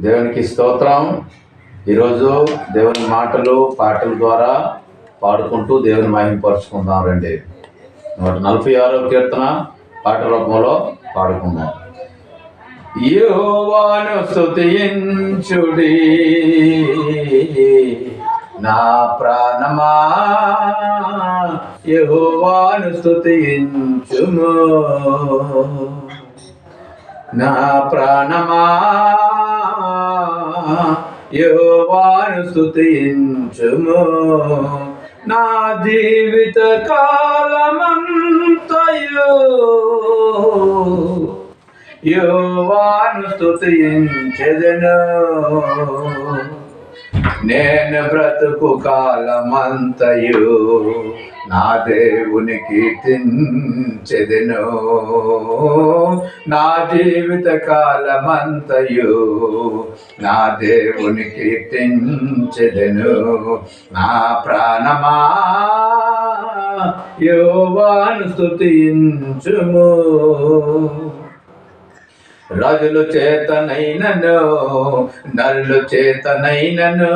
దేవునికి స్తోత్రం. ఈరోజు దేవుని మాటలు పాటల ద్వారా పాడుకుంటూ దేవుని మహిమపరుచుకుందాం రండి. నూట నలభై ఆరో కీర్తన పాట రూపంలో పాడుకుందాం. యోవాను స్తుతించుడి నా ప్రాణమా? యహోవాను స్తుతించుము. నా ప్రాణమా? యెహోవాను స్తుతించుము. నా జీవిత కాలమంతయు యెహోవాను స్తుతించెదను. నేను బ్రతుకు కాలమంతయు నా దేవునికి కీర్తించెదెను నా జీవిత కాలమంతయు నా దేవునికి కీర్తించెదెను నా ప్రాణమా యోవాను స్తుతించుము. రాజులు చేతనైనను నరుల చేతనైనను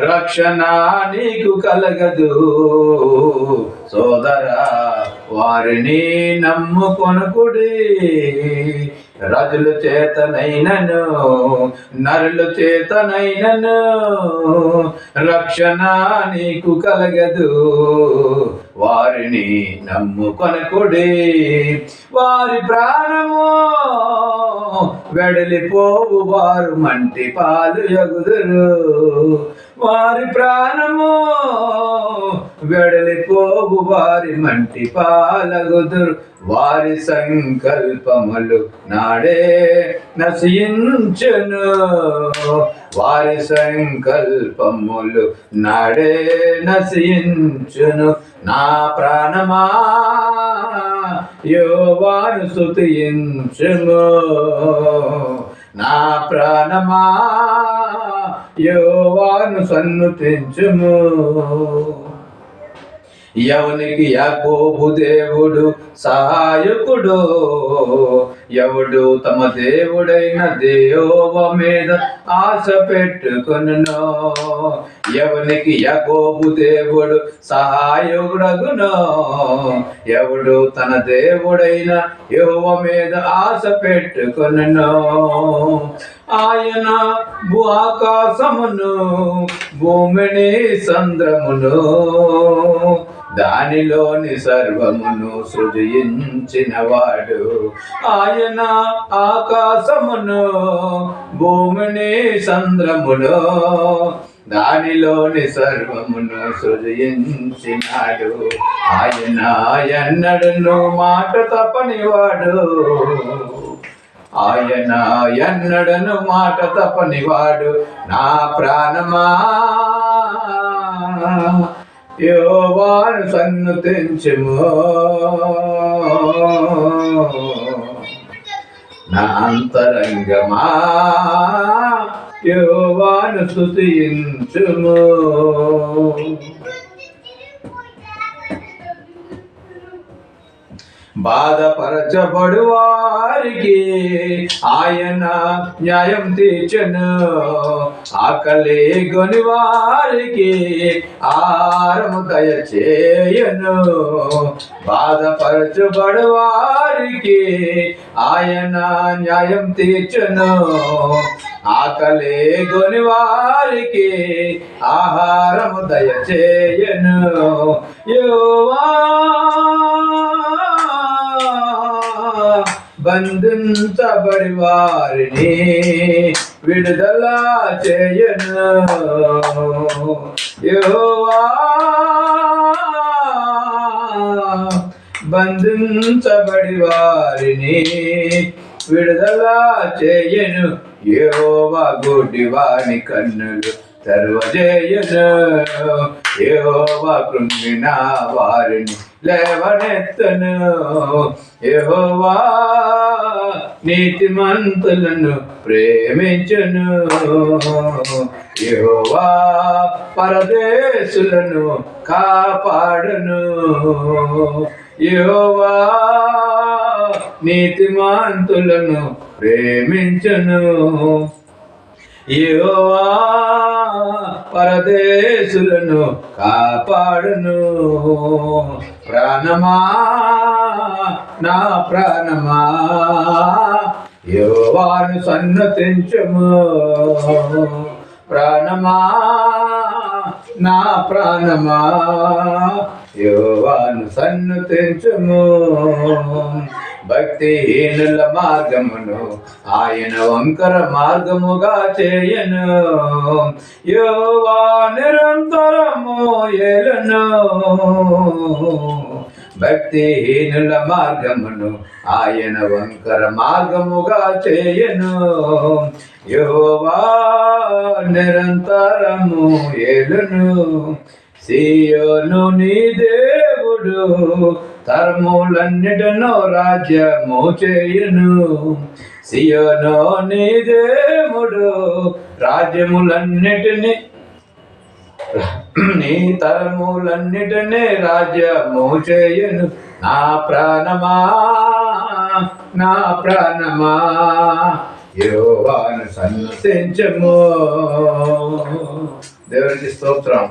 రక్షణ నీకు కలగదు. సోదరా వారిని నమ్ముకొనుకుడి. రాజుల చేతనైనను నరుల చేతనైనను రక్షణ నీకు కలగదు. వారిని నమ్ముకొనకుడి వారి ప్రాణము వెడలిపోవు వారు మంటి పాలు ఎగుదురు. వారి ప్రాణము వెడలిపోవు వారి మంటి పాలగుదురు. వారి సంకల్పములు నాడే నశించును. వారి సంకల్పములు నాడే నశించును. నా ప్రాణమా యోవాను స్తుతించుము. నా ప్రాణమా యోవాను సన్నుతించుము. ఎవనికి యాకోబు దేవుడు సహాయకుడు. ఎవడు తమ దేవుడైన దేవ మీద ఆశ పెట్టుకును ఎవనికి యాకోబు దేవుడు సహాయకుడగును. ఎవడు తన దేవుడైన యువ మీద ఆశ పెట్టుకును ఆయన భూ ఆకాశమును భూమిని చంద్రమును దానిలోని సర్వమును సృజించిన వాడు ఆయన ఆకాశమును భూమిని చంద్రమును దానిలోని సర్వమును సృజించినాడు. ఆయన ఎన్నడను మాట తప్పనివాడు ఆయన ఎన్నడను మాట తప్పనివాడు నా ప్రాణమా. యోవాను సన్నుతించుము నా అంతరంగమా. యోవాను స్తుతించుము. బాధపరచబడు వారికి ఆయన న్యాయం తీర్చను. ఆకలి గొని వారికి ఆరము దయచేయను. బాధపరచబడు వారికి ఆయన న్యాయం తీర్చను. ఆకలి గొని వారికి ఆహారము దయచేయను. యోవా బంధించబడి వారిని విడుదల చేయను. యోవా బంధించబడి వారిని విడుదల చేయను. యోవా గుడ్డి వాని కన్నులు సర్వజయను యహోవా కృంగిన వారిని లేవనెత్తను. యహోవా నీతిమంతులను ప్రేమించను. యహోవా పరదేశులను కాపాడును. యహోవా నీతిమంతులను ప్రేమించను. యహోవా పరదేశులను కాపాడును. ప్రాణమా? నా ప్రాణమా? యోవాను సన్నతించము. ప్రాణమా? నా ప్రాణమా? యోవాను సన్నతించము భక్తిహీనుల మార్గమును ఆయన వంకర మార్గముగా చేయను. యోవా నిరంతరము ఎలను భక్తిహీనుల మార్గమును ఆయన వంకర మార్గముగా చేయను. యోవా నిరంతరము ఏలును. సీయోను నీ దేవుడు తరములన్నిటను రాజ్యము చేయును. సియోను నీ దేవుడు రాజ్యములన్నిటిని నీ తరములన్నిటినీ రాజ్యము చేయును. నా ప్రాణమా నా ప్రాణమా యోవాను సన్నతించము దేవునికి స్తోత్రం.